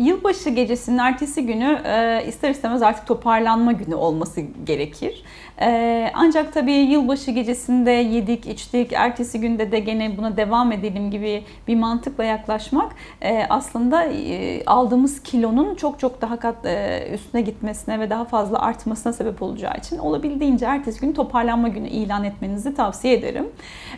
Yılbaşı gecesinin ertesi günü e, ister istemez artık toparlanma günü olması gerekir. E, ancak tabii yılbaşı gecesinde yedik, içtik, ertesi günde de gene buna devam edelim gibi bir mantıkla yaklaşmak e, aslında e, aldığımız kilonun çok çok daha kat e, üstüne gitmesine ve daha fazla artmasına sebep olacağı için olabildiğince ertesi gün toparlanma günü ilan etmenizi tavsiye ederim.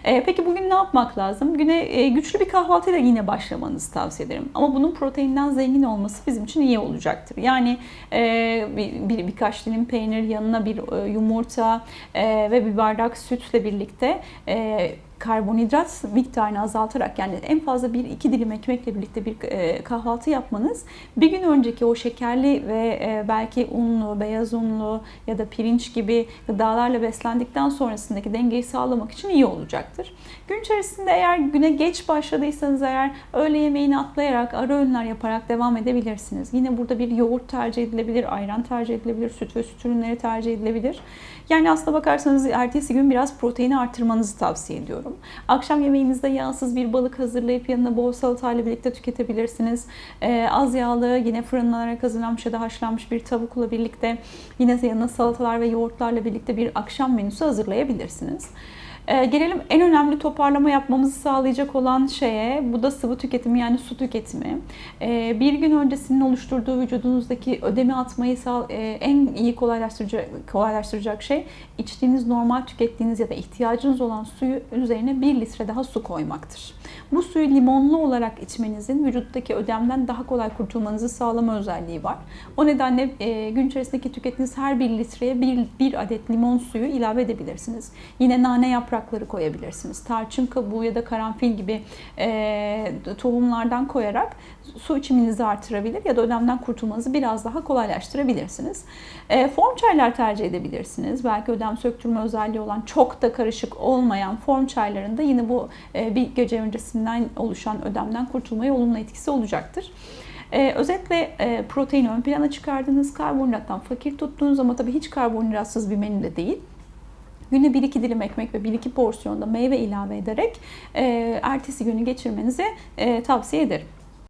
E, peki bugün ne yapmak lazım? Güne e, güçlü bir kahvaltıyla yine başlamanızı tavsiye ederim. Ama bunun proteinden zengin olması bizim için iyi olacaktır. Yani e, bir, bir birkaç dilim peynir yanına bir e, yumurta e, ve bir bardak sütle birlikte e, karbonhidrat miktarını azaltarak yani en fazla bir iki dilim ekmekle birlikte bir e, kahvaltı yapmanız bir gün önceki o şekerli ve e, belki unlu, beyaz unlu ya da pirinç gibi gıdalarla beslendikten sonrasındaki dengeyi sağlamak için iyi olacaktır. Gün içerisinde eğer güne geç başladıysanız eğer öğle yemeğini atlayarak ara öğünler yaparak devam edebilirsiniz. Yine burada bir yoğurt tercih edilebilir, ayran tercih edilebilir, süt ve süt ürünleri tercih edilebilir. Yani aslına bakarsanız ertesi gün biraz proteini artırmanızı tavsiye ediyorum. Akşam yemeğinizde yağsız bir balık hazırlayıp yanına bol salatayla birlikte tüketebilirsiniz. Ee, az yağlı yine fırınlanarak hazırlanmış ya da haşlanmış bir tavukla birlikte yine yanına salatalar ve yoğurtlarla birlikte bir akşam menüsü hazırlayabilirsiniz. Ee, gelelim en önemli toparlama yapmamızı sağlayacak olan şeye, bu da sıvı tüketimi yani su tüketimi. Ee, bir gün öncesinin oluşturduğu vücudunuzdaki ödemi atmayı sağ, e, en iyi kolaylaştıracak, kolaylaştıracak şey içtiğiniz normal tükettiğiniz ya da ihtiyacınız olan suyu üzerine bir litre daha su koymaktır. Bu suyu limonlu olarak içmenizin vücuttaki ödemden daha kolay kurtulmanızı sağlama özelliği var. O nedenle e, gün içerisindeki tükettiğiniz her bir litreye bir, bir adet limon suyu ilave edebilirsiniz. Yine nane yaprakları koyabilirsiniz. Tarçın kabuğu ya da karanfil gibi e, tohumlardan koyarak su içiminizi artırabilir ya da ödemden kurtulmanızı biraz daha kolaylaştırabilirsiniz. E, form çaylar tercih edebilirsiniz. Belki ödem söktürme özelliği olan çok da karışık olmayan form çaylarında yine bu e, bir gece öncesinden oluşan ödemden kurtulmaya olumlu etkisi olacaktır. Ee, özetle e, proteini ön plana çıkardınız, karbonhidrattan fakir tuttunuz ama tabii hiç karbonhidratsız bir menü de değil. Güne 1-2 dilim ekmek ve 1-2 porsiyonda meyve ilave ederek e, ertesi günü geçirmenizi e, tavsiye ederim.